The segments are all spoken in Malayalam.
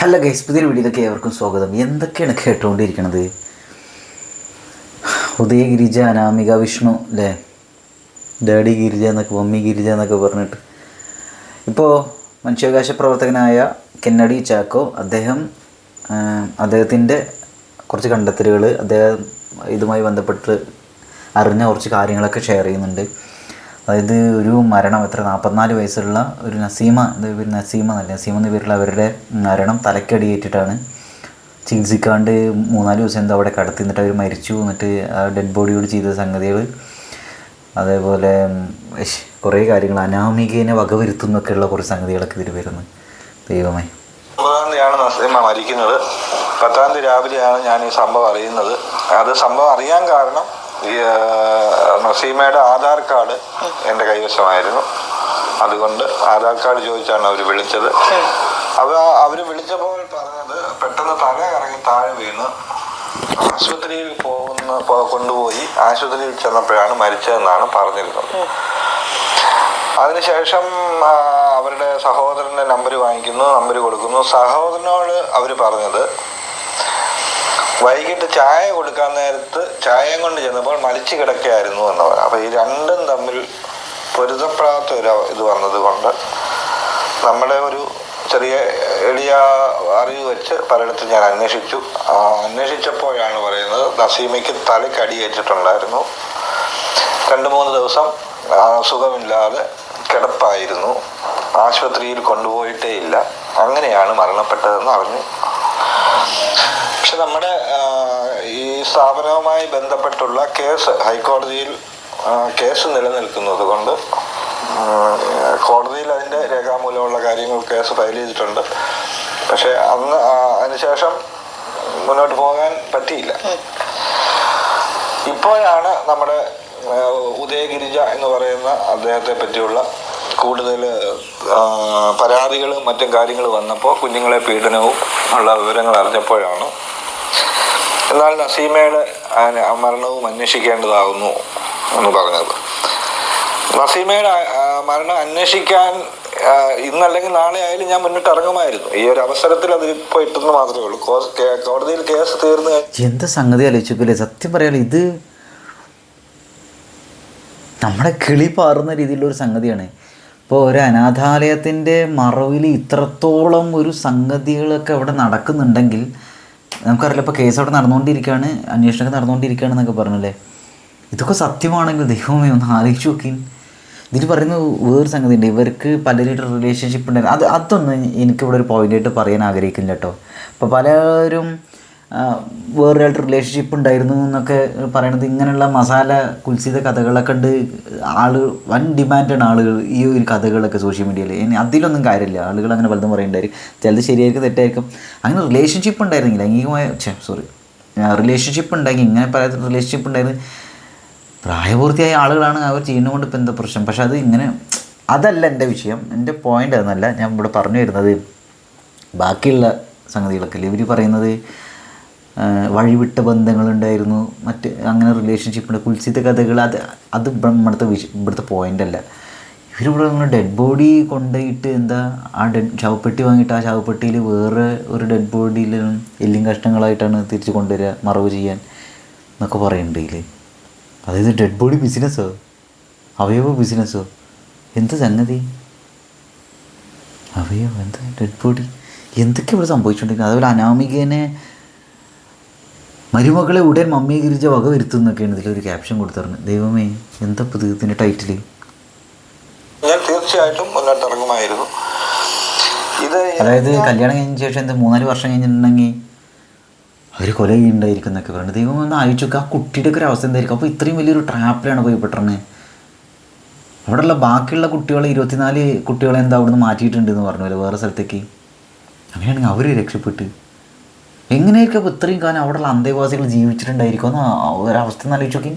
ഹലോ ഗൈസ് പുതിയൊരു വീഡിയോയിലേക്ക് ഏവർക്കും സ്വാഗതം. എന്തൊക്കെയാണ് കേട്ടുകൊണ്ടിരിക്കണത്? ഉദയഗിരിജ അനാമിക വിഷ്ണു അല്ലേ ഡാഡി ഗിരിജ എന്നൊക്കെ മമ്മി ഗിരിജ എന്നൊക്കെ പറഞ്ഞിട്ട്. ഇപ്പോൾ മനുഷ്യാവകാശ പ്രവർത്തകനായ കെന്നഡി ചാക്കോ അദ്ദേഹം അദ്ദേഹത്തിന്റെ കുറച്ച് കണ്ടെത്തലുകൾ അദ്ദേഹം ഇതുമായി ബന്ധപ്പെട്ട് അറിഞ്ഞ കുറച്ച് കാര്യങ്ങളൊക്കെ ഷെയർ ചെയ്യുന്നുണ്ട്. അതായത് ഒരു മരണം എത്ര നാൽപ്പത്തിനാല് വയസ്സുള്ള ഒരു നസീമ പേര് നസീമ എന്നല്ല നസീമ എന്ന പേരുള്ള അവരുടെ മരണം തലക്കടിയേറ്റിട്ടാണ്. ചികിത്സിക്കാണ്ട് മൂന്നാൽ ദിവസം എന്തോ അവിടെ കടത്തി എന്നിട്ട് അവർ മരിച്ചു എന്നിട്ട് ആ ഡെഡ് ബോഡിയോട് ചെയ്ത സംഗതികൾ അതേപോലെ കുറേ കാര്യങ്ങൾ അനാമികേനെ വകവരുത്തുന്നൊക്കെയുള്ള കുറേ സംഗതികളൊക്കെ ഇതിൽ വരുന്നു. ദൈവമേ. തീയതിയാണ് നസീമ മരിക്കുന്നത്. പത്താം തീയതി രാവിലെയാണ് ഞാൻ ഈ സംഭവം അറിയുന്നത്. അത് സംഭവം അറിയാൻ കാരണം നസീമയുടെ ആധാർ കാർഡ് എന്റെ കൈവശമായിരുന്നു. അതുകൊണ്ട് ആധാർ കാർഡ് ചോദിച്ചാണ് അവർ വിളിച്ചത്. അവ അവർ വിളിച്ചപ്പോൾ പറഞ്ഞത് പെട്ടെന്ന് തല കറങ്ങി താഴെ വീണ് ആശുപത്രിയിൽ പോകുന്ന കൊണ്ടുപോയി ആശുപത്രിയിൽ ചെന്നപ്പോഴാണ് മരിച്ചതെന്നാണ് പറഞ്ഞിരുന്നത്. അതിനുശേഷം അവരുടെ സഹോദരന്റെ നമ്പർ വാങ്ങിക്കുന്നു നമ്പർ കൊടുക്കുന്നു. സഹോദരനോട് അവർ പറഞ്ഞത് വൈകിട്ട് ചായ കൊടുക്കാൻ നേരത്ത് ചായയും കൊണ്ട് ചെന്നപ്പോൾ മലിച്ചു കിടക്കുകയായിരുന്നു എന്ന് പറയാം അപ്പൊ ഈ രണ്ടും തമ്മിൽ പൊരുത്തപ്പെടാത്ത ഒരു ഇത് വന്നത് കൊണ്ട് നമ്മുടെ ഒരു ചെറിയ എളിയ അറിവ് വെച്ച് പലയിടത്തും ഞാൻ അന്വേഷിച്ചു. അന്വേഷിച്ചപ്പോഴാണ് പറയുന്നത് നസീമയ്ക്ക് തലക്കടിയേറ്റിട്ടുണ്ടായിരുന്നു രണ്ട് മൂന്ന് ദിവസം സുഖമില്ലാതെ കിടപ്പായിരുന്നു. ആശുപത്രിയിൽ കൊണ്ടുപോയിട്ടേ ഇല്ല. അങ്ങനെയാണ് മരണപ്പെട്ടതെന്ന് അറിഞ്ഞു. പക്ഷെ നമ്മുടെ ഈ സ്ഥാപനവുമായി ബന്ധപ്പെട്ടുള്ള കേസ് ഹൈക്കോടതിയിൽ കേസ് നിലനിൽക്കുന്നത് കൊണ്ട് കോടതിയിൽ അതിന്റെ രേഖാമൂലമുള്ള കാര്യങ്ങൾ കേസ് ഫയൽ ചെയ്തിട്ടുണ്ട്. പക്ഷെ അന്ന് അതിനുശേഷം മുന്നോട്ട് പോകാൻ പറ്റിയില്ല. ഇപ്പോഴാണ് നമ്മുടെ ഉദയഗിരിജ എന്ന് പറയുന്ന അദ്ദേഹത്തെ പറ്റിയുള്ള കൂടുതൽ പരാതികളും മറ്റും കാര്യങ്ങൾ വന്നപ്പോൾ കുഞ്ഞുങ്ങളെ പീഡനവും ഉള്ള വിവരങ്ങൾ അറിഞ്ഞപ്പോഴാണ് എന്നാൽ നസീമയുടെ മരണവും അന്വേഷിക്കേണ്ടതാകുന്നു എന്ന് പറഞ്ഞത്. നസീമയുടെ മരണം അന്വേഷിക്കാൻ ഇന്നല്ലെങ്കിൽ നാളെ ആയാലും ഞാൻ മുന്നിട്ട് ഇറങ്ങുമായിരുന്നു. ഈ ഒരു അവസരത്തിൽ അത് ഇപ്പോൾ ഇട്ടെന്ന് മാത്രമേ ഉള്ളൂ. കോടതിയിൽ കേസ് തീർന്നു എന്ത് സംഗതി ആലോചിക്കില്ലേ സത്യം പറയാലോ ഇത് നമ്മുടെ കിളി പാറുന്ന രീതിയിലുള്ള ഒരു സംഗതിയാണ്. ഇപ്പോൾ ഒരു അനാഥാലയത്തിന്റെ മറവിൽ ഇത്രത്തോളം ഒരു സംഗതികളൊക്കെ അവിടെ നടക്കുന്നുണ്ടെങ്കിൽ നമുക്കറിയില്ല ഇപ്പോൾ കേസ് അവിടെ നടന്നുകൊണ്ടിരിക്കുകയാണ് അന്വേഷണമൊക്കെ നടന്നുകൊണ്ടിരിക്കുകയാണ് എന്നൊക്കെ പറഞ്ഞല്ലേ? ഇതൊക്കെ സത്യമാണെങ്കിൽ ദൈവമേ ഒന്ന് ആലോചിച്ച് നോക്കി. ഇതിൽ പറയുന്ന വേറൊരു സംഗതി ഉണ്ട് ഇവർക്ക് പലരുടെ റിലേഷൻഷിപ്പ് ഉണ്ടായിരുന്നു. അത് അതൊന്നും എനിക്കിവിടെ ഒരു പോയിന്റായിട്ട് പറയാൻ ആഗ്രഹിക്കുന്നില്ല കേട്ടോ. അപ്പോൾ പലരും വേറൊരാളുടെ റിലേഷൻഷിപ്പ് ഉണ്ടായിരുന്നു എന്നൊക്കെ പറയണത്. ഇങ്ങനെയുള്ള മസാല കുൽസിത കഥകളൊക്കെ ഉണ്ട്. ആൾ വൻ ഡിമാൻഡാണ് ആളുകൾ ഈ ഒരു കഥകളൊക്കെ സോഷ്യൽ മീഡിയയിൽ ഇനി അതിലൊന്നും കാര്യമില്ല. ആളുകൾ അങ്ങനെ പലതും പറയുന്നുണ്ടായിരിക്കും ചിലത് ശരിയായിരിക്കും തെറ്റായിരിക്കും. അങ്ങനെ റിലേഷൻഷിപ്പ് ഉണ്ടായിരുന്നില്ല. ലൈംഗികമായ ഛേ സോറി റിലേഷൻഷിപ്പ് ഉണ്ടെങ്കിൽ ഇങ്ങനെ പല റിലേഷൻഷിപ്പ് ഉണ്ടായിരുന്നു. പ്രായപൂർത്തിയായ ആളുകളാണ് അവർ ചെയ്യുന്നതുകൊണ്ട് ഇപ്പം എന്താ പ്രശ്നം? പക്ഷെ അത് ഇങ്ങനെ അതല്ല എന്റെ വിഷയം. എന്റെ പോയിന്റ് അതൊന്നല്ല ഞാൻ ഇവിടെ പറഞ്ഞു വരുന്നത്. ബാക്കിയുള്ള സംഗതികളൊക്കെ ഇവർ പറയുന്നത് വഴിവിട്ട ബന്ധങ്ങളുണ്ടായിരുന്നു. മറ്റ് അങ്ങനെ റിലേഷൻഷിപ്പുണ്ട് കുൽസിത കഥകൾ അത് അത് ഇവിടെ ഇവിടുത്തെ വിഷ ഇവിടുത്തെ അല്ല. ഇവരിവിടെ അങ്ങനെ ഡെഡ് ബോഡി കൊണ്ടുപോയിട്ട് എന്താ ആ ഡെഡ് ശവപ്പെട്ടി വാങ്ങിയിട്ട് ആ ശവപ്പെട്ടിയിൽ വേറെ ഒരു ഡെഡ് ബോഡിയിൽ എല്ലും കഷ്ടങ്ങളായിട്ടാണ് തിരിച്ച് കൊണ്ടുവരിക മറവ് ചെയ്യാൻ എന്നൊക്കെ പറയുന്നുണ്ട് ഇതിൽ അതായത് ഡെഡ് ബോഡി ബിസിനസ്സോ അവയവ ബിസിനസ്സോ എന്ത് സംഗതി? അവയവ എന്താ ഡെഡ് ബോഡി എന്തൊക്കെ ഇവിടെ സംഭവിച്ചുകൊണ്ടിരിക്കുന്നത് അതുപോലെ അനാമികനെ മരുമകളെ ഉടൻ മമ്മീകരിച്ച ഗിരിജ വക വരുത്തുന്നൊക്കെയാണ് ഇതിലൊരു ക്യാപ്ഷൻ കൊടുത്തിരുന്നത്. ദൈവമേ എന്താ പുതിയ ഇത് ഇതിന്റെ ടൈറ്റിൽ ഞാൻ തീർച്ചയായിട്ടും മുന്നോട്ട് ഇറങ്ങുമായിരുന്നു. ഇത് അതായത് കല്യാണം കഴിഞ്ഞ ശേഷം എന്താ മൂന്നാൽ വർഷം കഴിഞ്ഞിട്ടുണ്ടെങ്കിൽ അവർ കൊല ചെയ്യുന്നുണ്ടായിരിക്കും എന്നൊക്കെ പറഞ്ഞു. ദൈവം ഒന്ന് ആലോചിച്ചൊക്കെ ആ കുട്ടിയുടെ ഒക്കെ ഒരു അവസ്ഥ എന്തായിരിക്കും? അപ്പോൾ ഇത്രയും വലിയൊരു ട്രാപ്പിലാണ് പോയി പെട്ടെന്ന് അവിടെയുള്ള ബാക്കിയുള്ള കുട്ടികളെ ഇരുപത്തിനാല് കുട്ടികളെ എന്താ അവിടുന്ന് മാറ്റിയിട്ടുണ്ട് എന്ന് പറഞ്ഞു വേറെ സ്ഥലത്തേക്ക്. അങ്ങനെയാണെങ്കിൽ അവർ രക്ഷപ്പെട്ട് എങ്ങനെയൊക്കെ ഇത്രയും കാലം അവിടെയുള്ള അന്തേവാസികൾ ജീവിച്ചിട്ടുണ്ടായിരിക്കും എന്ന് ആ ഒരവസ്ഥ എന്ന് ആലോചിച്ച് നോക്കി.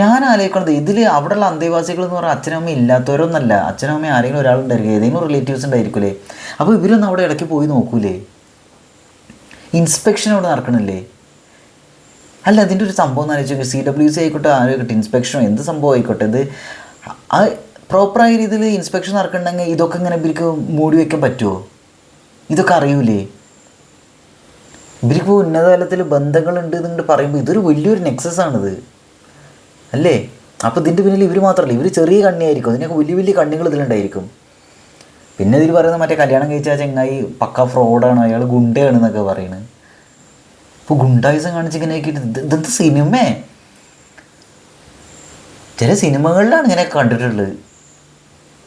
ഞാൻ ആലോചിക്കണത് ഇതിൽ അവിടെയുള്ള അന്തേവാസികൾ എന്ന് പറഞ്ഞാൽ അച്ഛനമ്മ ഇല്ലാത്തവരൊന്നല്ല. അച്ഛനമ്മ ആരെങ്കിലും ഒരാളുണ്ടായിരിക്കും ഏതെങ്കിലും റിലേറ്റീവ്സ് ഉണ്ടായിരിക്കില്ലേ അപ്പോൾ ഇവരൊന്നും അവിടെ ഇടയ്ക്ക് പോയി നോക്കൂലേ? ഇൻസ്പെക്ഷൻ അവിടെ നടക്കണില്ലേ? അല്ല അതിന്റെ ഒരു സംഭവം എന്ന് ആലോചിച്ച് സി ഡബ്ല്യു സി ആയിക്കോട്ടെ ആരോട്ടെ ഇൻസ്പെക്ഷനോ എന്ത് സംഭവം ആയിക്കോട്ടെ ഇത് ആ പ്രോപ്പറായ രീതിയിൽ ഇൻസ്പെക്ഷൻ നടക്കണമെങ്കിൽ ഇതൊക്കെ ഇങ്ങനെ ഇവർക്ക് മൂടി വയ്ക്കാൻ പറ്റുമോ ഇതൊക്കെ അറിയൂലേ? ഇവർക്ക് ഉന്നത തലത്തിൽ ബന്ധങ്ങളുണ്ട് എന്നിട്ട് പറയുമ്പോൾ ഇതൊരു വലിയൊരു നെക്സസ് ആണിത്. അല്ലേ? അപ്പോൾ ഇതിന്റെ പിന്നിൽ ഇവർ മാത്രമല്ല ഇവർ ചെറിയ കണ്ണിയായിരിക്കും. അതിനൊക്കെ വലിയ വലിയ കണ്ണികൾ ഇതിലുണ്ടായിരിക്കും. പിന്നെ ഇതിൽ പറയുന്നത് മറ്റേ കല്യാണം കഴിച്ച ആ ചെങ്ങായി പക്ക ഫ്രോഡാണ് അയാൾ ഗുണ്ടയാണ് എന്നൊക്കെ പറയുന്നത് ഇപ്പോൾ ഗുണ്ടായുസം കാണിച്ച് ഇങ്ങനെ ഇതെന്ത് സിനിമേ? ചില സിനിമകളിലാണ് ഇങ്ങനെ കണ്ടിട്ടുള്ളത്.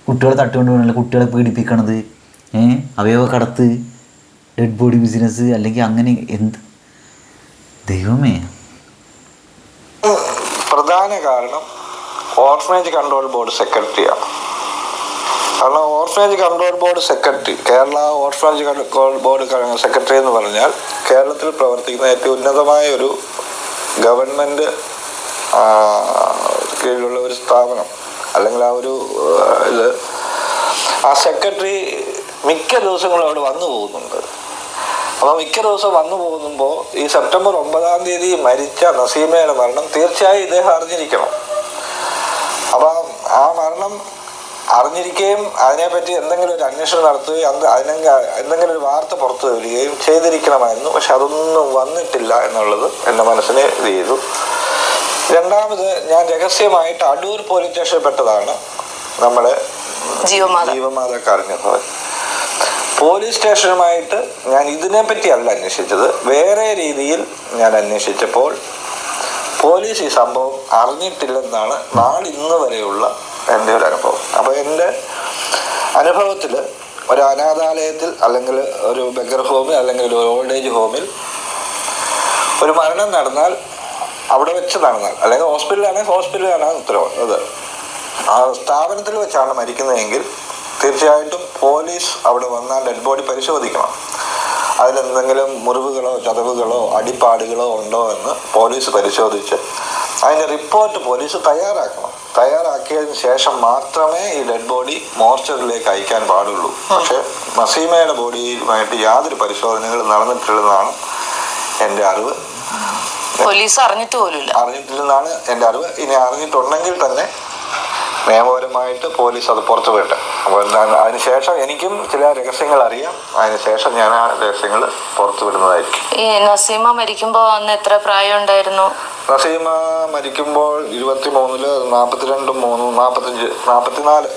കുട്ടികളെ തട്ടുകൊണ്ട് പോകണല്ലോ കുട്ടികളെ പീഡിപ്പിക്കണത് ഏഹ് അവയവ കടത്ത് ഡെഡ് ബോഡി ബിസിനസ് അല്ലെങ്കിൽ അങ്ങനെ എന്ത്? ദൈവമേ. പ്രധാന കാരണം ഓർഫനേജ് കൺട്രോൾ ബോർഡ് സെക്രട്ടറിയാണ് കാരണം orphanage control board secretary Kerala orphanage control board secretary എന്ന് പറഞ്ഞാൽ കേരളത്തിൽ പ്രവർത്തിക്കുന്ന ഏറ്റവും ഉന്നതമായ ഒരു ഗവൺമെന്റ് കീഴിലുള്ള ഒരു സ്ഥാപനം. അല്ലെങ്കിൽ ആ ഒരു ഇത് ആ സെക്രട്ടറി മിക്ക ദിവസങ്ങളും അവിടെ വന്നു പോകുന്നുണ്ട് അപ്പോൾ മിക്ക ദിവസം വന്നു പോകുമ്പോൾ ഈ സെപ്റ്റംബർ ഒമ്പതാം തീയതി മരിച്ച നസീമയുടെ മരണം തീർച്ചയായും ഇദ്ദേഹം അറിഞ്ഞിരിക്കണം. അപ്പം ആ മരണം അറിഞ്ഞിരിക്കുകയും അതിനെപ്പറ്റി എന്തെങ്കിലും ഒരു അന്വേഷണം നടത്തുകയും അത് എന്തെങ്കിലും ഒരു വാർത്ത പുറത്തു വരികയും ചെയ്തിരിക്കണമായിരുന്നു. പക്ഷെ അതൊന്നും വന്നിട്ടില്ല എന്നുള്ളത് എന്റെ മനസ്സിനെ ഇത് ചെയ്തു. രണ്ടാമത് ഞാൻ രഹസ്യമായിട്ട് അടൂർ പോലീസ് സ്റ്റേഷനിൽപ്പെട്ടതാണ് നമ്മുടെ ജീവമാത. അറിഞ്ഞത് പോലീസ് സ്റ്റേഷനുമായിട്ട് ഞാൻ ഇതിനെപ്പറ്റി അല്ല അന്വേഷിച്ചത്. വേറെ രീതിയിൽ ഞാൻ അന്വേഷിച്ചപ്പോൾ പോലീസ് ഈ സംഭവം അറിഞ്ഞിട്ടില്ലെന്നാണ് നാളിന്ന് വരെയുള്ള എന്റെ ഒരു അനുഭവം. അപ്പോൾ എന്റെ അനുഭവത്തിൽ ഒരു അനാഥാലയത്തിൽ അല്ലെങ്കിൽ ഒരു ബെഗർ ഹോമിൽ അല്ലെങ്കിൽ ഒരു ഓൾഡ് ഏജ് ഹോമിൽ ഒരു മരണം നടന്നാൽ അവിടെ വെച്ച് നടന്നാൽ അല്ലെങ്കിൽ ഹോസ്പിറ്റലാണെങ്കിൽ ഹോസ്പിറ്റലാണ് ഉത്തരവ്. അത് ആ സ്ഥാപനത്തിൽ വെച്ചാണ് മരിക്കുന്നതെങ്കിൽ തീർച്ചയായിട്ടും പോലീസ് അവിടെ വന്നാൽ ഡെഡ് ബോഡി പരിശോധിക്കണം. അതിലെന്തെങ്കിലും മുറിവുകളോ ചതവുകളോ അടിപ്പാടുകളോ ഉണ്ടോ എന്ന് പോലീസ് പരിശോധിച്ച് അതിന്റെ റിപ്പോർട്ട് പോലീസ് തയ്യാറാക്കണം. തയ്യാറാക്കിയതിന് ശേഷം മാത്രമേ ഈ ഡെഡ് ബോഡി മോർച്ചറിലേക്ക് അയക്കാൻ പാടുള്ളൂ. പക്ഷേ നസീമയുടെ ബോഡിയുമായിട്ട് യാതൊരു പരിശോധനകളും നടന്നിട്ടില്ലെന്നാണ് എന്റെ അറിവ്. പോലീസ് അറിഞ്ഞിട്ട് പോലും അറിഞ്ഞിട്ടില്ലെന്നാണ് എന്റെ അറിവ്. ഇനി അറിഞ്ഞിട്ടുണ്ടെങ്കിൽ തന്നെ നിയമപരമായിട്ട് പോലീസ് അത് പുറത്തു വിട്ട്. അപ്പോൾ അതിനുശേഷം എനിക്കും ചില രഹസ്യങ്ങൾ അറിയാം. അതിനുശേഷം ഞാൻ ആ രഹസ്യങ്ങൾ പുറത്തു വിടുന്നതായിരിക്കും. ഈ നസീമ മരിക്കുമ്പോൾ അന്ന് എത്ര പ്രായം ഉണ്ടായിരുന്നു? നസീമ മരിക്കുമ്പോൾ ഇരുപത്തി മൂന്നിൽ നാൽപ്പത്തിരണ്ടും മൂന്നും നാൽപ്പത്തഞ്ച് നാൽപ്പത്തിനാല്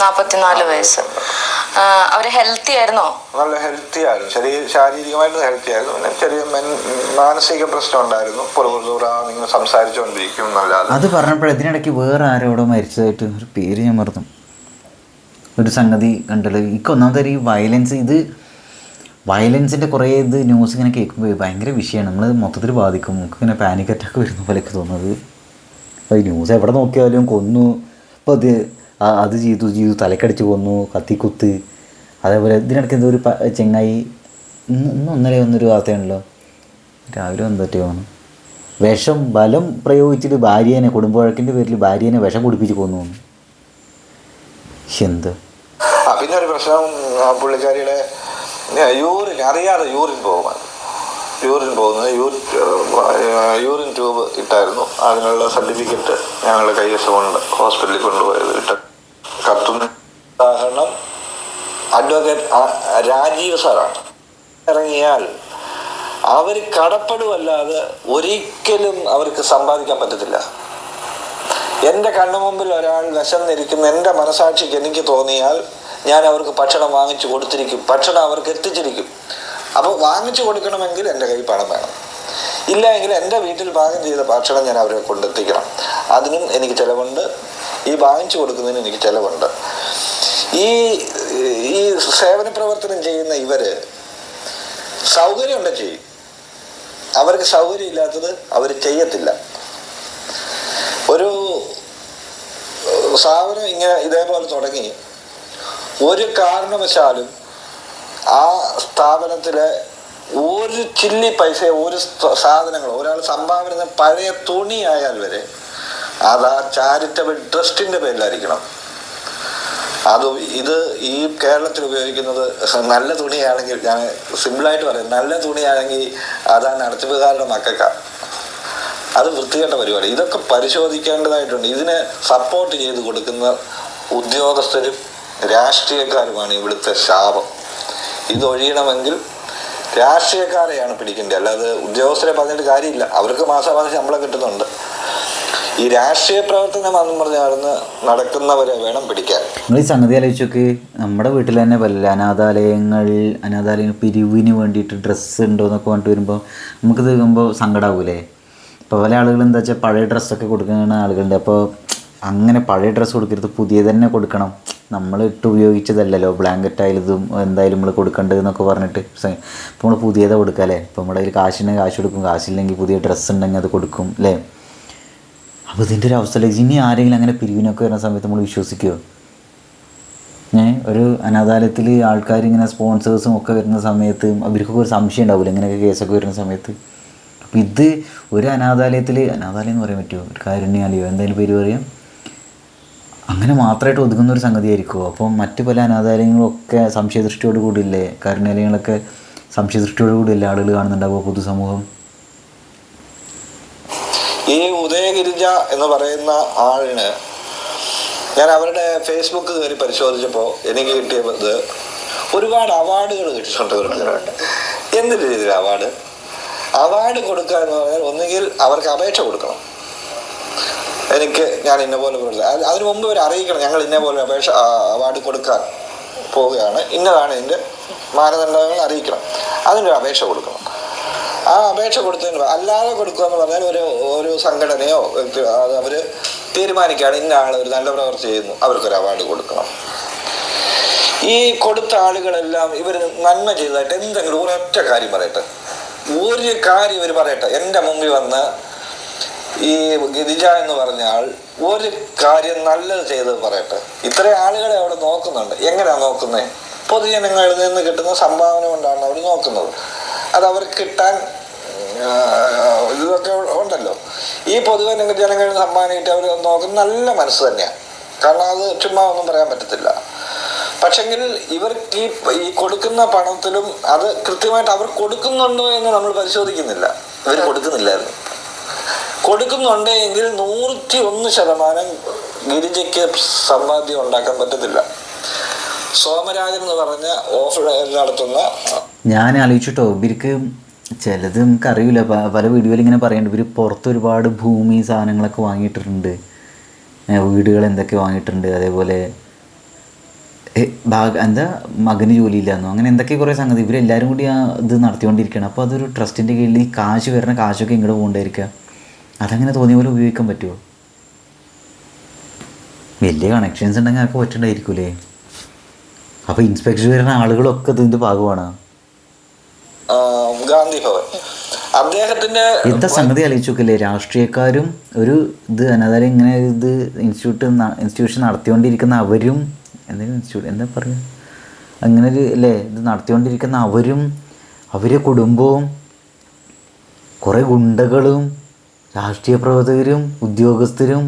നാപ്പത്തിനാല് വയസ്സ്. അവർ ഹെൽത്തി ആയിരുന്നോ? നല്ല ഹെൽത്തി ആയിരുന്നു. ശരീര ശാരീരികമായിട്ട് ഹെൽത്തി ആയിരുന്നു. പിന്നെ ചെറിയ മാനസിക പ്രശ്നം ഉണ്ടായിരുന്നു. പുറകുറ നിങ്ങൾ സംസാരിച്ചുകൊണ്ടിരിക്കും എന്നല്ലാതെ. അത് പറഞ്ഞപ്പോൾ ഇതിനിടയ്ക്ക് വേറെ ആരോടോ മരിച്ചതായിട്ട് ഒരു പേര് ഞാൻ മറന്നു. ഒരു സംഗതി കണ്ടല്ലോ. എനിക്ക് ഒന്നാമത്തെ ഈ വയലൻസ് ഇത് വയലൻസിന്റെ കുറേ ഇത് ന്യൂസ് ഇങ്ങനെ കേൾക്കുമ്പോൾ ഭയങ്കര വിഷയമാണ് നമ്മൾ മൊത്തത്തിൽ ബാധിക്കും. നമുക്ക് ഇങ്ങനെ പാനിക് അറ്റാക്ക് വരുന്ന പോലെയൊക്കെ തോന്നുന്നത്. അപ്പോൾ ഈ ന്യൂസ് എവിടെ നോക്കിയാലും കൊന്നു. ഇപ്പോൾ അത് അത് ചെയ്തു ചെയ്തു. തലക്കടിച്ച് കൊന്നു കത്തിക്കുത്ത്. അതേപോലെ ഇതിനിടയ്ക്ക് എന്തോ ഒരു ചെങ്ങായി ഇന്ന് ഇന്ന് ഒന്നര ഒന്നൊരു വാർത്തയാണല്ലോ. രാവിലെ വന്നിട്ട് തോന്നുന്നു. വിഷം ബലം പ്രയോഗിച്ചിട്ട് ഭാര്യേനെ കുടുംബവഴക്കിന്റെ പേരിൽ ഭാര്യേനെ വിഷം കുടിപ്പിച്ച് കൊന്നു. എന്ത്? പിന്നെ ഒരു പ്രശ്നം പുള്ളിക്കാരിയുടെ യൂറിൻ അറിയാതെ യൂറിൻ പോകും യൂറിൻ പോകുന്നത് യൂറിൻ ട്യൂബ് ഇട്ടായിരുന്നു. അതിനുള്ള സർട്ടിഫിക്കറ്റ് ഞങ്ങളുടെ കൈവശമുണ്ട് ഹോസ്പിറ്റലിൽ കൊണ്ടുപോയത്. ഇട്ട ഉദാഹരണം അഡ്വക്കേറ്റ് രാജീവ് സാറാണ്. ഇറങ്ങിയാൽ അവർ കടപ്പെടുവല്ലാതെ ഒരിക്കലും അവർക്ക് സമ്പാദിക്കാൻ പറ്റത്തില്ല. എന്റെ കണ്ണു മുമ്പിൽ ഒരാൾ വിശന്നിരിക്കുന്ന. എന്റെ മനസാക്ഷിക്ക് എനിക്ക് തോന്നിയാൽ ഞാൻ അവർക്ക് ഭക്ഷണം വാങ്ങിച്ചു കൊടുത്തിരിക്കും. ഭക്ഷണം അവർക്ക് എത്തിച്ചിരിക്കും. അപ്പോൾ വാങ്ങിച്ചു കൊടുക്കണമെങ്കിൽ എന്റെ കയ്യിൽ പണം വേണം. ഇല്ല എങ്കിൽ എന്റെ വീട്ടിൽ പാകം ചെയ്ത ഭക്ഷണം ഞാൻ അവരെ കൊണ്ടെത്തിക്കണം. അതിനും എനിക്ക് ചിലവുണ്ട്. ഈ വാങ്ങിച്ചു കൊടുക്കുന്നതിന് എനിക്ക് ചിലവുണ്ട്. ഈ ഈ സേവന പ്രവർത്തനം ചെയ്യുന്ന ഇവർ സൗകര്യമുണ്ട് ചെയ്യും. അവർക്ക് സൗകര്യം ഇല്ലാത്തത് അവർ ചെയ്യത്തില്ല. ഒരു സ്ഥാപനം ഇങ്ങനെ ഇതേപോലെ തുടങ്ങി. ഒരു കാരണവശാലും ആ സ്ഥാപനത്തിലെ ഒരു ചില്ലി പൈസ ഒരു സാധനങ്ങൾ ഒരാൾ സംഭാവന പഴയ തുണി ആയാൽ വരെ അത് ആ ചാരിറ്റബിൾ ട്രസ്റ്റിന്റെ പേരിലായിരിക്കണം. അത് ഇത് ഈ കേരളത്തിൽ ഉപയോഗിക്കുന്നത് നല്ല തുണിയാണെങ്കിൽ ഞാൻ സിമ്പിളായിട്ട് പറയും നല്ല തുണിയാണെങ്കിൽ അതാണ് നടത്തിപ്പുകാരുടെ മക്കൾക്കാണ് അത് വൃത്തികെട്ട പരിപാടി. ഇതൊക്കെ പരിശോധിക്കേണ്ടതായിട്ടുണ്ട്. ഇതിനെ സപ്പോർട്ട് ചെയ്ത് കൊടുക്കുന്ന ഉദ്യോഗസ്ഥരും രാഷ്ട്രീയക്കാരുമാണ് ഇവിടുത്തെ ശാപം. ഇത് ഒഴിയണമെങ്കിൽ രാഷ്ട്രീയക്കാരെയാണ് പിടിക്കേണ്ടത്. അല്ലാതെ ഉദ്യോഗസ്ഥരെ പറഞ്ഞിട്ട് കാര്യമില്ല. അവർക്ക് മാസാമാസം ശമ്പളം കിട്ടുന്നുണ്ട്. ഈ രാഷ്ട്രീയ പ്രവർത്തനം എന്ന് പറഞ്ഞാൽ നടക്കുന്നവരെ വേണം പിടിക്കാൻ. നിങ്ങൾ ഈ സംഗതി ആലോചിച്ചൊക്കെ നമ്മുടെ വീട്ടിൽ തന്നെ പല അനാഥാലയങ്ങൾ അനാഥാലയങ്ങൾ പിരിവിന് വേണ്ടിയിട്ട് ഡ്രസ്സ് ഉണ്ടോ എന്നൊക്കെ പറഞ്ഞിട്ട് വരുമ്പോൾ നമുക്കിത് കേൾക്കുമ്പോൾ ആവൂലേ ഇപ്പോൾ പല ആളുകൾ എന്താ വെച്ചാൽ പഴയ ഡ്രസ്സൊക്കെ കൊടുക്കുന്ന ആളുകളുണ്ട്. അപ്പോൾ അങ്ങനെ പഴയ ഡ്രസ്സ് കൊടുക്കരുത് പുതിയ തന്നെ കൊടുക്കണം. നമ്മൾ ഇട്ട് ഉപയോഗിച്ചതല്ലല്ലോ. ബ്ലാങ്കറ്റ് ആയാലും ഇതും എന്തായാലും നമ്മൾ കൊടുക്കേണ്ടത് എന്നൊക്കെ പറഞ്ഞിട്ട്. ഇപ്പോൾ നമ്മൾ പുതിയതാണ് കൊടുക്കുക അല്ലേ? ഇപ്പോൾ നമ്മുടെ കയ്യിൽ കാശുണ്ടെങ്കിൽ കാശ് കൊടുക്കും. കാശില്ലെങ്കിൽ പുതിയ ഡ്രസ്സ് ഉണ്ടെങ്കിൽ അത് കൊടുക്കും അല്ലേ? അപ്പോൾ ഇതിന്റെ ഒരു അവസ്ഥ ഇനി ആരെങ്കിലും അങ്ങനെ പിരിവിനൊക്കെ വരുന്ന സമയത്ത് നമ്മൾ വിശ്വസിക്കുമോ ഏ? ഒരു അനാഥാലയത്തിൽ ആൾക്കാർ ഇങ്ങനെ സ്പോൺസേഴ്സും ഒക്കെ വരുന്ന സമയത്ത് അവർക്കൊക്കെ ഒരു സംശയം ഉണ്ടാവില്ല ഇങ്ങനെയൊക്കെ കേസൊക്കെ വരുന്ന സമയത്ത്. അപ്പോൾ ഇത് ഒരു അനാഥാലയത്തിൽ അനാഥാലയം എന്ന് പറയാൻ പറ്റുമോ ഒരു കാരുണ്യാലയോ എന്തായാലും പേര് പറയാം. അങ്ങനെ മാത്രമായിട്ട് ഒതുങ്ങുന്ന ഒരു സംഗതി ആയിരിക്കുമോ അപ്പം മറ്റു പല അനാഥാലയങ്ങളൊക്കെ സംശയദൃഷ്ടിയോട് കൂടിയില്ലേ? കരുണാലയങ്ങളൊക്കെ സംശയദൃഷ്ടിയോട് കൂടിയല്ലേ ആളുകൾ കാണുന്നുണ്ടാവുക പൊതുസമൂഹം? ഈ ഉദയഗിരിജ എന്ന് പറയുന്ന ആളിന് ഞാൻ അവരുടെ ഫേസ്ബുക്ക് കയറി പരിശോധിച്ചപ്പോൾ എനിക്ക് കിട്ടിയത് ഒരുപാട് അവാർഡുകൾ കിട്ടിയിട്ടുണ്ട് എന്ത് രീതിയിൽ അവാർഡ്? അവാർഡ് കൊടുക്കുക എന്ന് പറഞ്ഞാൽ ഒന്നുകിൽ അവർക്ക് അപേക്ഷ കൊടുക്കണം. എനിക്ക് ഞാൻ ഇന്ന പോലെ അത് അതിന് മുമ്പ് ഇവർ അറിയിക്കണം. ഞങ്ങൾ ഇന്ന പോലെ അപേക്ഷ അവാർഡ് കൊടുക്കാൻ പോവുകയാണ്. ഇന്നതാണ് ഇതിന്റെ മാനദണ്ഡങ്ങൾ അറിയിക്കണം. അതിനൊരു അപേക്ഷ കൊടുക്കണം. ആ അപേക്ഷ കൊടുത്തതിന് അല്ലാതെ കൊടുക്കുക എന്ന് പറഞ്ഞാൽ ഒരു ഒരു സംഘടനയോ അത് അവർ തീരുമാനിക്കുകയാണ്. ഇന്ന ആൾ ഒരു നല്ല പ്രവർത്തി ചെയ്യുന്നു അവർക്കൊരു അവാർഡ് കൊടുക്കണം. ഈ കൊടുത്ത ആളുകളെല്ലാം ഇവർ നന്മ ചെയ്തതായിട്ട് എന്തെങ്കിലും ഒരൊറ്റ കാര്യം പറയട്ടെ. ഒരു കാര്യം ഇവർ പറയട്ടെ. എന്റെ മുമ്പിൽ വന്ന് ഈ ഗിരിജ എന്ന് പറഞ്ഞ ആൾ ഒരു കാര്യം നല്ലത് ചെയ്തത് പറയട്ടെ. ഇത്രയും ആളുകളെ അവിടെ നോക്കുന്നുണ്ട്. എങ്ങനെയാ നോക്കുന്നത് പൊതുജനങ്ങളിൽ നിന്ന് കിട്ടുന്ന സംഭാവന കൊണ്ടാണ് അവർ നോക്കുന്നത്. അത് അവർക്ക് കിട്ടാൻ ഇതൊക്കെ ഉണ്ടല്ലോ. ഈ പൊതുവെ ജനങ്ങളിൽ സംഭാവന കിട്ടി അവർ നോക്കുന്ന നല്ല മനസ്സ് തന്നെയാണ്. കാരണം അത് ചുമ്മാ ഒന്നും പറയാൻ പറ്റത്തില്ല. പക്ഷെങ്കിൽ ഇവർക്ക് ഈ ഈ കൊടുക്കുന്ന പണത്തിലും അത് കൃത്യമായിട്ട് അവർ കൊടുക്കുന്നുണ്ടോ എന്ന് നമ്മൾ പരിശോധിക്കുന്നില്ല. ഇവർ കൊടുക്കുന്നില്ലായിരുന്നു. കൊടുക്കുന്നുണ്ട് എങ്കിൽ നൂറ്റി ഒന്ന് ശതമാനം ഗിരിജയ്ക്ക് സമ്പാദ്യം ഉണ്ടാക്കാൻ പറ്റത്തില്ല. സോമരാജൻ എന്ന് പറഞ്ഞ ഓഫർ നടത്തുന്ന ഞാൻ ആലോചിച്ചിട്ടോ ഇവർക്ക് ചിലത് നമുക്ക് അറിയില്ല പല വീഡിയോയിൽ ഇങ്ങനെ പറയുന്നുണ്ട് ഇവർ പുറത്ത് ഒരുപാട് ഭൂമി സാധനങ്ങളൊക്കെ വാങ്ങിയിട്ടുണ്ട്. വീടുകൾ എന്തൊക്കെ വാങ്ങിയിട്ടുണ്ട്. അതേപോലെ ഭാഗ എന്താ മകന് ജോലിയില്ലാന്നോ? അങ്ങനെ എന്തൊക്കെ കുറേ സംഗതി. ഇവരെല്ലാവരും കൂടി ആ ഇത് നടത്തിക്കൊണ്ടിരിക്കുകയാണ്. അപ്പോൾ അതൊരു ട്രസ്റ്റിന്റെ കീഴിൽ ഈ കാശ് വരുന്ന കാശൊക്കെ ഇങ്ങോട്ട് പോകണ്ടായിരിക്കുക അതങ്ങനെ തോന്നിയ പോലെ ഉപയോഗിക്കാൻ പറ്റുമോ? വലിയ കണക്ഷൻസ് ഉണ്ടെങ്കിൽ അതൊക്കെ പറ്റണ്ടായിരിക്കൂലേ അപ്പോൾ ഇൻസ്പെക്ഷൻ വരുന്ന ആളുകളൊക്കെ ഇതിന്റെ ഭാഗമാണ്? ആ, ഗാന്ധി ഭവൻ. അദ്ദേഹത്തിന്റെ എന്താ സംഗതി ആലോചിച്ച് രാഷ്ട്രീയക്കാരും ഒരു ഇത് അനാഥാലയം ഇങ്ങനെ ഇത് ഇൻസ്റ്റിറ്റ്യൂട്ട് ഇൻസ്റ്റിറ്റ്യൂഷൻ നടത്തിക്കൊണ്ടിരിക്കുന്ന അവരും എന്തെങ്കിലും ഇൻസ്റ്റിറ്റ്യൂട്ട് എന്താ പറയുക? അങ്ങനെ ഒരു അല്ലേ ഇത് നടത്തിക്കൊണ്ടിരിക്കുന്ന അവരും അവരെ കുടുംബവും കുറേ ഗുണ്ടകളും രാഷ്ട്രീയ പ്രവർത്തകരും ഉദ്യോഗസ്ഥരും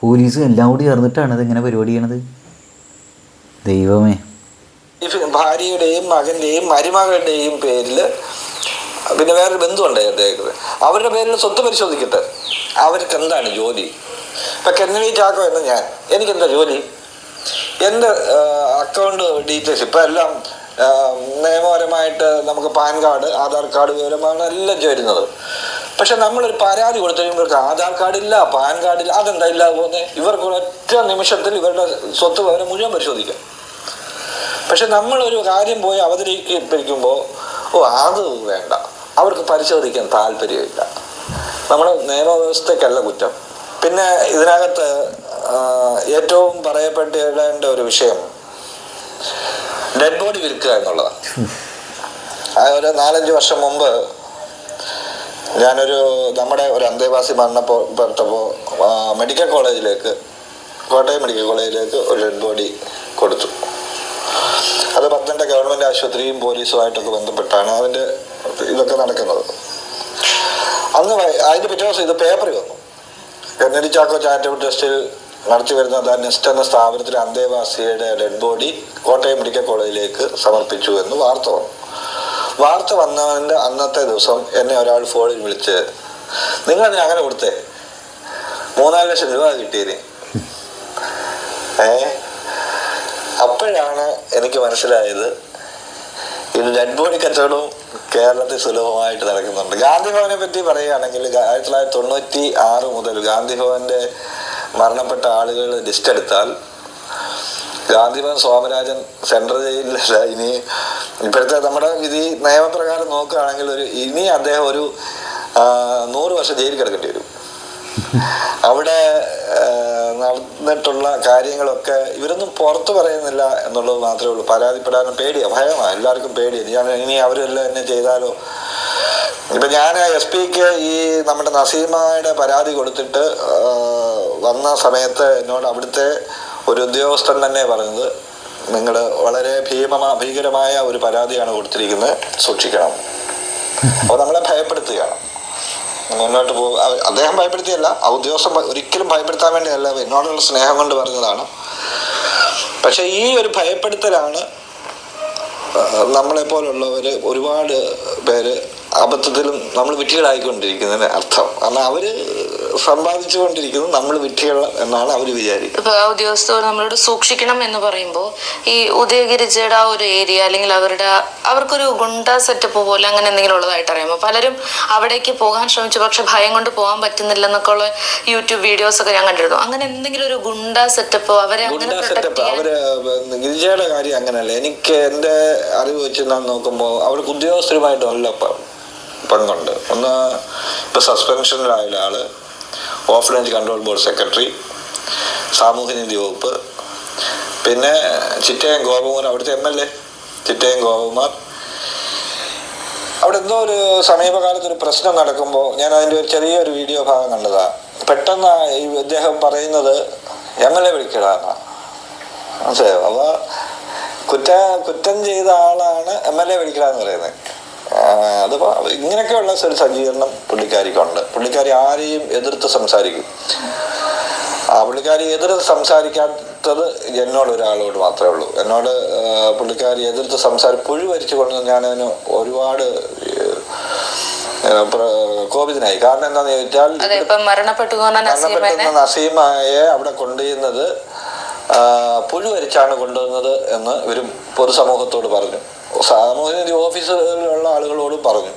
പോലീസും എല്ലാം കൂടി ചേർന്നിട്ടാണ് ഇതിങ്ങനെ പരിപാടി ചെയ്യണത്. ദൈവമേ. ഭാര്യയുടെയും മകന്റെയും മരുമകളുടെയും പേരിൽ പിന്നെ വേറൊരു ബന്ധുണ്ട് അദ്ദേഹത്തിന്. അവരുടെ പേരിൽ സ്വത്ത് പരിശോധിക്കട്ടെ. അവർക്ക് എന്താണ് ജോലി? ഇപ്പൊ കെന്നവി ചാക്കോ എന്ന ഞാൻ. എനിക്കെന്താ ജോലി? എന്റെ അക്കൗണ്ട് ഡീറ്റെയിൽസ് ഇപ്പം എല്ലാം നിയമപരമായിട്ട് നമുക്ക് പാൻ കാർഡ് ആധാർ കാർഡ് വിവരമാണ് എല്ലാം ചേരുന്നത് പക്ഷെ നമ്മളൊരു പരാതി കൊടുത്തു ഇവർക്ക് ആധാർ കാർഡില്ല പാൻ കാർഡില്ല അതെന്താ ഇല്ലാതെ പോകുന്നത് ഇവർക്ക് ഒറ്റ നിമിഷത്തിൽ ഇവരുടെ സ്വത്ത് അവരെ മുഴുവൻ പരിശോധിക്കാം. പക്ഷെ നമ്മളൊരു കാര്യം പോയി അവതരിപ്പിക്കുമ്പോൾ ഓ അത് വേണ്ട. അവർക്ക് പരിശോധിക്കാൻ താല്പര്യമില്ല. നമ്മൾ നിയമവ്യവസ്ഥയ്ക്കല്ല കുറ്റം. പിന്നെ ഇതിനകത്ത് ഏറ്റവും പറയപ്പെടേണ്ട ഒരു വിഷയം ഡെഡ് ബോഡി വിൽക്കുക എന്നുള്ളതാണ്. ഒരു നാലഞ്ച് വർഷം മുമ്പ് ഞാനൊരു നമ്മുടെ ഒരു അന്തേവാസി മരണപ്പോൾ പെട്ടപ്പോൾ മെഡിക്കൽ കോളേജിലേക്ക് കോട്ടയം മെഡിക്കൽ കോളേജിലേക്ക് ഒരു ഡെഡ് ബോഡി കൊടുത്തു. അത് പത്തനംതിട്ട ഗവൺമെന്റ് ആശുപത്രിയും പോലീസുമായിട്ടൊക്കെ ബന്ധപ്പെട്ടാണ് അതിന്റെ ഇതൊക്കെ നടക്കുന്നത്. അന്ന് അതിന്റെ പിറ്റേ ദിവസം ഇത് പേപ്പറിൽ വന്നു. കണ്ണടി ചാക്കോ ചാരിറ്റബിൾ ട്രസ്റ്റിൽ നടത്തി വരുന്ന നെസ്റ്റ് എന്ന സ്ഥാപനത്തിലെ അന്തേവാസിയുടെ ഡെഡ് ബോഡി കോട്ടയം മെഡിക്കൽ കോളേജിലേക്ക് സമർപ്പിച്ചു എന്ന് വാർത്ത വന്നു. വാർത്ത വന്നതിന്റെ അന്നത്തെ ദിവസം എന്നെ ഒരാൾ ഫോണിൽ വിളിച്ച് നിങ്ങൾ അങ്ങനെ കൊടുത്തേ? മൂന്നാൽ ലക്ഷം രൂപ കിട്ടിയത് ഏ? അപ്പോഴാണ് എനിക്ക് മനസ്സിലായത് ഇത് ഡെഡ് ബോഡി കച്ചവടവും കേരളത്തിൽ സുലഭമായിട്ട് നടക്കുന്നുണ്ട്. ഗാന്ധി ഭവനെ പറ്റി പറയുകയാണെങ്കിൽ ആയിരത്തി തൊള്ളായിരത്തി തൊണ്ണൂറ്റി ആറ് മുതൽ ഗാന്ധി ഭവന്റെ മരണപ്പെട്ട ആളുകൾ ലിസ്റ്റ് എടുത്താൽ ഗാന്ധി സ്വാമരാജൻ സോമരാജൻ സെൻട്രൽ ജയിലിലല്ല. ഇനി ഇപ്പോഴത്തെ നമ്മുടെ വിധി നിയമപ്രകാരം നോക്കുകയാണെങ്കിൽ ഒരു ഇനി അദ്ദേഹം ഒരു നൂറ് വർഷം ജയിലിൽ കിടക്കേണ്ടി വരും. അവിടെ നടന്നിട്ടുള്ള കാര്യങ്ങളൊക്കെ ഇവരൊന്നും പുറത്തു പറയുന്നില്ല എന്നുള്ളത് മാത്രമേ ഉള്ളൂ. പരാതിപ്പെടാനും പേടിയാ ഭയമാണ്. എല്ലാവർക്കും പേടിയാണ് ഞാൻ ഇനി അവരെല്ലാം എന്നെ ചെയ്താലോ? ഇപ്പൊ ഞാൻ എസ് പിക്ക് ഈ നമ്മുടെ നസീമയുടെ പരാതി കൊടുത്തിട്ട് വന്ന സമയത്ത് എന്നോട് അവിടുത്തെ ഒരു ഉദ്യോഗസ്ഥൻ തന്നെ പറഞ്ഞത് നിങ്ങൾ വളരെ ഭീമമാ ഭീകരമായ ഒരു പരാതിയാണ് കൊടുത്തിരിക്കുന്നത്. സൂക്ഷിക്കണം. അപ്പോൾ നമ്മളെ ഭയപ്പെടുത്തുകയാണ്. മുന്നോട്ട് പോകും അദ്ദേഹം ഭയപ്പെടുത്തിയല്ല ആ ഉദ്യോഗസ്ഥൻ ഒരിക്കലും ഭയപ്പെടുത്താൻ വേണ്ടിയല്ല എന്നോടുള്ള സ്നേഹം കൊണ്ട് പറഞ്ഞതാണ്. പക്ഷെ ഈ ഒരു ഭയപ്പെടുത്തലാണ് നമ്മളെ പോലുള്ളവർ ഒരുപാട് പേര് അബദ്ധത്തിലും നമ്മൾ വിട്ടികളായിക്കൊണ്ടിരിക്കുന്നതിന് അർത്ഥം. കാരണം അവർ സമ്പാദിച്ചു കൊണ്ടിരിക്കുന്നത് നമ്മൾ വിട്ടികൾ എന്നാണ് അവർ വിചാരിക്കുന്നത്. ഉദ്യോഗസ്ഥർ നമ്മളോട് സൂക്ഷിക്കണം എന്ന് പറയുമ്പോൾ ഈ ഉദയഗിരിജയുടെ ആ ഒരു ഏരിയ അല്ലെങ്കിൽ അവരുടെ അവർക്കൊരു ഗുണ്ട സെറ്റപ്പ് പോലെ അങ്ങനെ എന്തെങ്കിലും ഉള്ളതായിട്ട് അറിയാമോ? പലരും അവിടേക്ക് പോകാൻ ശ്രമിച്ചു. പക്ഷെ ഭയം കൊണ്ട് പോകാൻ പറ്റുന്നില്ല എന്നൊക്കെ ഉള്ള യൂട്യൂബ് വീഡിയോസ് ഒക്കെ ഞാൻ കണ്ടിരുന്നു. അങ്ങനെ എന്തെങ്കിലും ഒരു ഗുണ്ട സെറ്റപ്പ് അവരെ അങ്ങനെ സെറ്റപ്പ്. അവർ ഗിരിജയുടെ കാര്യം അങ്ങനെയല്ല. എനിക്ക് എന്റെ അറിവ് വെച്ച് ഞാൻ നോക്കുമ്പോൾ അവർക്ക് ഉദ്യോഗസ്ഥരുമായിട്ട് നല്ല പങ്കുണ്ട്. ഒന്ന് ഇപ്പൊ സസ്പെൻഷനിലായ ആൾ of range control board secretary സാമൂഹ്യനീതി വകുപ്പ് പിന്നെ ചിറ്റയം ഗോപകുമാർ അവിടുത്തെ M L A Chittayam Gopakumar. അവിടെ എന്തോ ഒരു സമീപകാലത്ത് ഒരു പ്രശ്നം നടക്കുമ്പോൾ ഞാൻ അതിന്റെ ഒരു ചെറിയൊരു വീഡിയോ ഭാഗം കണ്ടതാ. പെട്ടെന്ന് ഈ അദ്ദേഹം പറയുന്നത് എം എൽ എ വിളിക്കടാന്നാ. മനസ്സിലായോ? അപ്പൊ കുറ്റ കുറ്റം ചെയ്ത ആളാണ് എം എൽ എ വിളിക്കടാന്ന് പറയുന്നത്. അതിപ്പോ ഇങ്ങനെയൊക്കെയുള്ള ഒരു സജ്ജീകരണം പുള്ളിക്കാരിക്കുണ്ട്. പുള്ളിക്കാരി ആരെയും എതിർത്ത് സംസാരിക്കും. ആ പുള്ളിക്കാരി എതിർത്ത് സംസാരിക്കാത്തത് എന്നോട് ഒരാളോട് മാത്രമേ ഉള്ളൂ. എന്നോട് പുള്ളിക്കാരി എതിർത്ത് സംസാരി പുഴു വരിച്ചുകൊണ്ട് ഞാനതിന് ഒരുപാട് കോപിതനായി. കാരണം എന്താണെന്ന് ചോദിച്ചാൽ മരണപ്പെട്ടു നസീമനെ നസീമയെ അവിടെ കൊണ്ടുവരുന്നത് പുഴു വരിച്ചാണ് കൊണ്ടുവന്നത് എന്ന് ഇവരും പൊതുസമൂഹത്തോട് പറഞ്ഞു. സാമൂഹ്യനീതി ഓഫീസിലുള്ള ആളുകളോടും പറഞ്ഞു.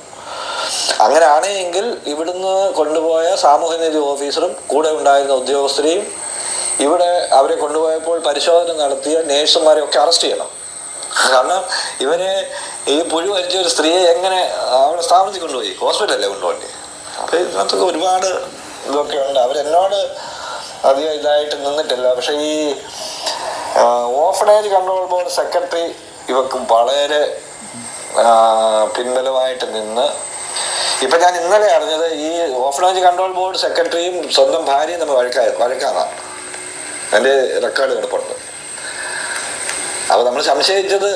അങ്ങനെയാണെങ്കിൽ ഇവിടുന്ന് കൊണ്ടുപോയ സാമൂഹ്യനീതി ഓഫീസറും കൂടെ ഉണ്ടായിരുന്ന ഉദ്യോഗസ്ഥരെയും ഇവിടെ അവരെ കൊണ്ടുപോയപ്പോൾ പരിശോധന നടത്തിയ നേഴ്സുമാരെ ഒക്കെ അറസ്റ്റ് ചെയ്യണം. കാരണം ഇവരെ ഈ പുഴു വരിച്ച ഒരു സ്ത്രീയെ എങ്ങനെ അവിടെ സ്ഥാപനത്തിൽ കൊണ്ടുപോയി? ഹോസ്പിറ്റലല്ലേ കൊണ്ടുപോയി അപ്പൊ ഇതിനകത്തൊക്കെ ഒരുപാട് ഇതൊക്കെ ഉണ്ട്. അവരെന്നോട് അധികം ഇതായിട്ട് നിന്നിട്ടില്ല. പക്ഷെ ഈ ഓഫണേജ് കൺട്രോൾ ബോർഡ് സെക്രട്ടറി ഇവക്ക് വളരെ പിൻബലമായിട്ട് നിന്ന്. ഇപ്പൊ ഞാൻ ഇന്നലെ അറിഞ്ഞത് ഈ ഓഫ്ലോജി കൺട്രോൾ ബോർഡ് സെക്രട്ടറിയും സ്വന്തം ഭാര്യയും നമ്മൾ വഴക്കാ വഴക്കാന്നാണ് എന്റെ റെക്കോർഡ് കിടപ്പുണ്ട് അപ്പൊ നമ്മൾ സംശയിച്ചത്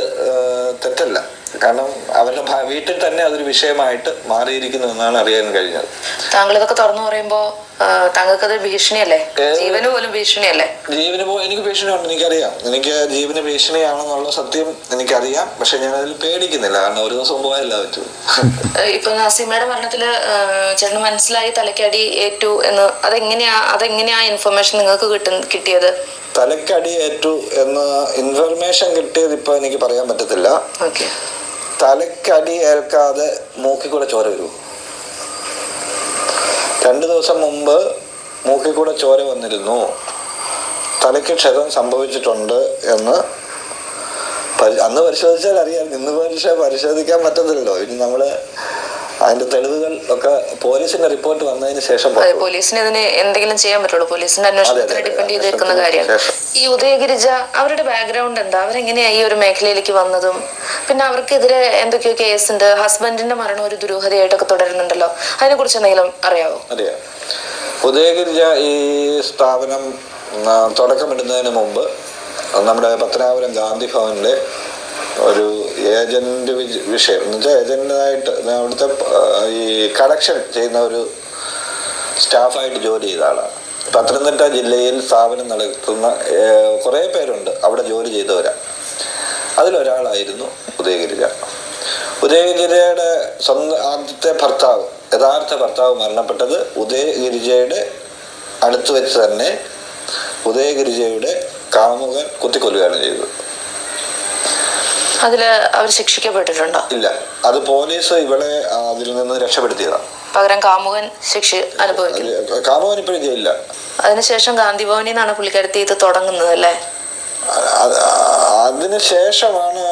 തെറ്റല്ല. കാരണം അവരുടെ വീട്ടിൽ തന്നെ അതൊരു വിഷയമായിട്ട് മാറിയിരിക്കുന്നു എന്നാണ് അറിയാൻ കഴിഞ്ഞത്. താങ്കൾ ഇതൊക്കെ തുറന്നു പറയുമ്പോ ആ, താങ്കൾക്കത് ഭീഷണിയല്ലേ? ജീവന് പോലും ഭീഷണിയല്ലേ? ജീവന് എനിക്ക് ഭീഷണിയുണ്ട് എനിക്കറിയാം. എനിക്ക് ജീവന് ഭീഷണിയാണെന്നുള്ള സത്യം എനിക്കറിയാം. പക്ഷെ ഞാൻ അതിൽ പേടിക്കുന്നില്ല. കാരണം ഒരു ദിവസം പോയല്ല പറ്റൂ. ഇപ്പൊ നസീമയുടെ മരണത്തിൽ ചേട്ടന് മനസ്സിലായി തലക്കടി ഏറ്റു എന്ന്. അതെങ്ങനെയാ അതെങ്ങനെയാ ഇൻഫർമേഷൻ നിങ്ങൾക്ക് കിട്ടുന്ന കിട്ടിയത്? തലക്കടി ഏറ്റു എന്ന ഇൻഫർമേഷൻ കിട്ടിയത് ഇപ്പൊ എനിക്ക് പറയാൻ പറ്റത്തില്ല. തലക്കടി ഏൽക്കാതെ മൂക്കിൽ കൂടെ ചോര വരൂ രണ്ടു ദിവസം മുമ്പ് മൂക്കിൽ കൂടെ ചോര വന്നിരുന്നു. തലയ്ക്ക് ക്ഷതം സംഭവിച്ചിട്ടുണ്ട് എന്ന് അന്ന് പരിശോധിച്ചാൽ അറിയാം. ഇന്ന് പരിശോധിക്കാൻ പറ്റത്തില്ലല്ലോ. ഇനി നമ്മൾ അതിന്റെ തെളിവുകൾ ഒക്കെ പോലീസിന്റെ റിപ്പോർട്ട് വന്നതിന് ശേഷം പോലീസിന് ഇതിന് എന്തെങ്കിലും ചെയ്യാൻ പറ്റുള്ളൂ. പോലീസിന്റെ അന്വേഷണത്തിന്. ഡിപ്പെൻഡ് ചെയ്ത് നിൽക്കുന്ന കാര്യമാണ്. ഈ ഉദയഗിരിജ അവരുടെ ബാക്ക്ഗ്രൗണ്ട് എന്താ? അവരെങ്ങനെയാ ഈ ഒരു മേഖലയിലേക്ക് വന്നതും? പിന്നെ അവർക്കെതിരെ എന്തൊക്കെയോ കേസ് ഉണ്ട്. ഹസ്ബൻഡിന്റെ മരണം ഒരു ദുരൂഹതയായിട്ടൊക്കെ തുടരുന്നുണ്ടല്ലോ. അതിനെ കുറിച്ച് എന്തെങ്കിലും അറിയാവോ? അറിയാം. ഉദയഗിരിജ ഈ സ്ഥാപനം തുടക്കമിടുന്നതിന് മുമ്പ് നമ്മുടെ പത്തനാപുരം ഗാന്ധി ഭവനിലെ ഒരു ഏജന്റ് വിഷയം. എന്ന് വെച്ചാൽ ഏജന്റായിട്ട് അവിടുത്തെ ഈ കളക്ഷൻ ചെയ്യുന്ന ഒരു സ്റ്റാഫായിട്ട് ജോലി ചെയ്ത ആളാണ്. പത്തനംതിട്ട ജില്ലയിൽ സ്ഥാപനം നടത്തുന്ന കുറേ പേരുണ്ട് അവിടെ ജോലി ചെയ്തവരാ. അതിലൊരാളായിരുന്നു ഉദയഗിരിജ. ഉദയഗിരിജയുടെ സ്വന്തം ആദ്യത്തെ ഭർത്താവ് യഥാർത്ഥ ഭർത്താവ് മരണപ്പെട്ടത് ഉദയഗിരിജയുടെ അടുത്ത് വെച്ച് തന്നെ ഉദയഗിരിജയുടെ കാമുകൻ കുത്തിക്കൊല്ലുകയാണ് ചെയ്തത്. അതിൽ അവർ ശിക്ഷിക്കപ്പെട്ടിട്ടുണ്ടോ? ഇല്ല. അത് പോലീസ് ഇവളെ അതിൽ നിന്ന് രക്ഷപ്പെടുത്തിയതാണ് പകരം കാമുകൻ ശിക്ഷ അനുഭവിക്കുന്നു കാമുകൻ ഇപ്പോഴും ജയിലില്ല അതിനുശേഷം ഗാന്ധി ഭവനിൽ നിന്നാണ് പുള്ളിക്കാരത്തി ഇത് തുടങ്ങുന്നത് അല്ലേ? അതിനുശേഷമാണ് ശേഷമാണ്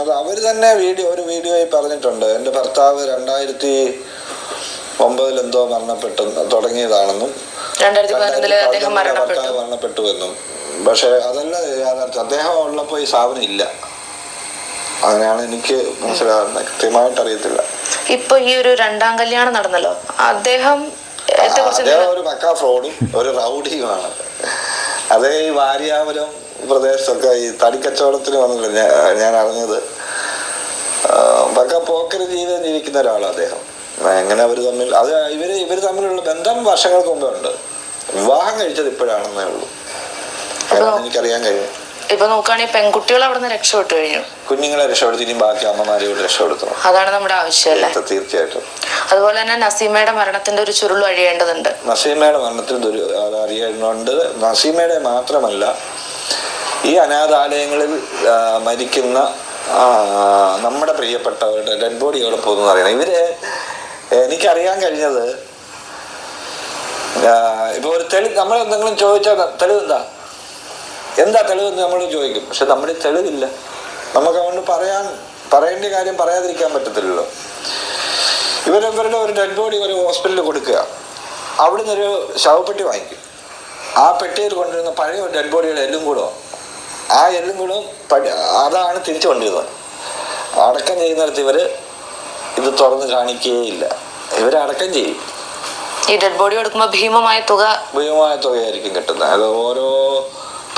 അത് അവർ തന്നെ വീഡിയോ ഒരു വീഡിയോയിൽ പറഞ്ഞിട്ടുണ്ട്. എന്റെ ഭർത്താവ് രണ്ടായിരത്തി ഒമ്പതിൽ എന്തോ മരണപ്പെട്ടു തുടങ്ങിയതാണെന്നും ഭർത്താവ് മരണപ്പെട്ടു. എന്നും പക്ഷെ അതല്ല അദ്ദേഹം ഉള്ളപ്പോൾ ഈ സ്ഥാപനം ഇല്ല. അങ്ങനെയാണ് എനിക്ക് മനസ്സിലാകുന്നത്. കൃത്യമായിട്ട് അറിയത്തില്ല. ഇപ്പൊ ഈ ഒരു രണ്ടാം കല്യാണം നടന്നല്ലോ. അദ്ദേഹം ഒരു മക്ക ഫ്രോഡും ഒരു റൗഡിയുമാണ്. അതേ ഈ വാര്യാപുരം പ്രദേശത്തൊക്കെ ഈ തടിക്കച്ചവടത്തിന് വന്നില്ല ഞാൻ അറിഞ്ഞത്. മക്ക പക്ക പോക്കര് ജീവിതം ജീവിക്കുന്ന ഒരാളാണ് അദ്ദേഹം. എങ്ങനെ അവർ തമ്മിൽ അത് ഇവർ ഇവർ തമ്മിലുള്ള ബന്ധം വർഷങ്ങൾക്ക് മുമ്പേ ഉണ്ട്. വിവാഹം കഴിച്ചത് ഇപ്പോഴാണെന്നേ ഉള്ളൂ. എനിക്കറിയാൻ കഴിയും. ഇപ്പൊ നോക്കുകയാണെങ്കിൽ പെൺകുട്ടികൾ അവിടെ നിന്ന് രക്ഷപ്പെട്ടു കഴിഞ്ഞു. കുഞ്ഞുങ്ങളെ രക്ഷപ്പെടുത്തി ഇനി ബാക്കി അമ്മമാരെയും രക്ഷപ്പെടുത്തണം. അതാണ് നമ്മുടെ ആവശ്യം അല്ലേ തീർച്ചയായിട്ടും. അതുപോലെ തന്നെ നസീമയുടെ മരണത്തിന്റെ ഒരു ചുരുൾ അഴിയേണ്ടതുണ്ട് നസീമയുടെ മരണത്തിന്റെ ഒരു അത് അറിയുന്നുണ്ട് നസീമയുടെ മാത്രമല്ല ഈ അനാഥാലയങ്ങളിൽ മരിക്കുന്ന നമ്മുടെ പ്രിയപ്പെട്ടവരുടെ ഡെഡ് ബോഡി എവിടെ പോകുന്നു അറിയണം. ഇവർ എനിക്കറിയാൻ കഴിഞ്ഞത് ഇപ്പൊ ഒരു തെളി നമ്മൾ എന്തെങ്കിലും ചോദിച്ചാൽ തെളിവ് എന്താ? എന്താ തെളിവെന്ന് നമ്മൾ ചോദിക്കും. പക്ഷെ നമ്മുടെ തെളിവില്ല. നമുക്ക് അതുകൊണ്ട് പറയാൻ പറയേണ്ട കാര്യം പറയാതിരിക്കാൻ പറ്റത്തില്ലല്ലോ. ഇവരിവരുടെ ഒരു ഡെഡ് ബോഡി ഒരു ഹോസ്പിറ്റലിൽ കൊടുക്കുക. അവിടുന്ന് ഒരു ശവപ്പെട്ടി വാങ്ങിക്കും. ആ പെട്ടിയിൽ കൊണ്ടുവരുന്ന പഴയ ഒരു ഡെഡ് ബോഡിയുടെ എല്ലും കൂടോ ആ എല്ലും കൂടെ അതാണ് തിരിച്ചു കൊണ്ടിരുന്നത് അടക്കം ചെയ്യുന്നിടത്ത് ഇവർ ഇത് തുറന്ന് കാണിക്കുകയില്ല ഇവർ അടക്കം ചെയ്യും. ഈ ഡെഡ് ബോഡി കൊടുക്കുമ്പോൾ ഭീമമായ തുക ഭീമമായ തുകയായിരിക്കും കിട്ടുന്നത്. അത് ഓരോ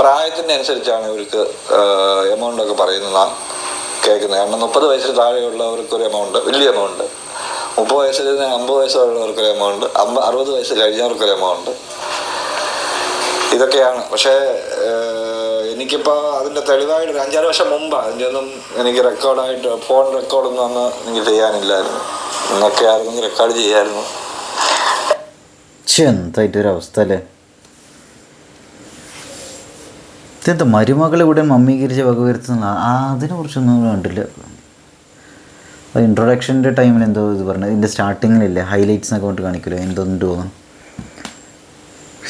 പ്രായത്തിന്റെ അനുസരിച്ചാണ് ഇവർക്ക് എമൗണ്ട് ഒക്കെ പറയുന്നത് നാം കേൾക്കുന്നത്. കാരണം മുപ്പത് വയസ്സിൽ താഴെയുള്ളവർക്ക് ഒരു എമൗണ്ട് വലിയ എമൗണ്ട് മുപ്പത് വയസ്സിൽ അമ്പത് വയസ്സുള്ളവർക്ക് ഒരു എമൗണ്ട് അമ്പ അറുപത് വയസ്സ് കഴിഞ്ഞവർക്ക് ഒരു എമൗണ്ട് ഇതൊക്കെയാണ്. പക്ഷേ എനിക്കിപ്പോൾ അതിന്റെ തെളിവായിട്ട് ഒരു അഞ്ചാറ് വർഷം മുമ്പാണ് അതിന്റെ ഒന്നും എനിക്ക് റെക്കോർഡായിട്ട് ഫോൺ റെക്കോർഡൊന്നും അന്ന് എനിക്ക് ചെയ്യാനില്ലായിരുന്നു. ഇന്നൊക്കെ ആയിരുന്നെങ്കിൽ റെക്കോർഡ് ചെയ്യായിരുന്നു. എന്തായിട്ടൊരവസ്ഥ എന്തായിട്ടൊരു അല്ലേ? ഇതെന്താ മരുമകളെ ഇവിടെ മമ്മീകരിച്ച് വകവരുത്തുന്ന അതിനെക്കുറിച്ചൊന്നും കണ്ടില്ല. അത് ഇൻട്രൊഡക്ഷന്റെ ടൈമിൽ എന്തോ ഇത് പറഞ്ഞത് ഇതിന്റെ സ്റ്റാർട്ടിങ്ങിലില്ലേ ഹൈലൈറ്റ്സ് എന്നൊക്കെ കൊണ്ട് കാണിക്കുമല്ലോ എന്തൊന്നും തോന്നുന്നു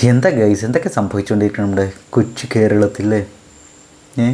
എന്താ ഗൈസ് എന്തൊക്കെ സംഭവിച്ചുകൊണ്ടിരിക്കണം നമ്മുടെ കൊച്ചു കേരളത്തിലെ? ഏ?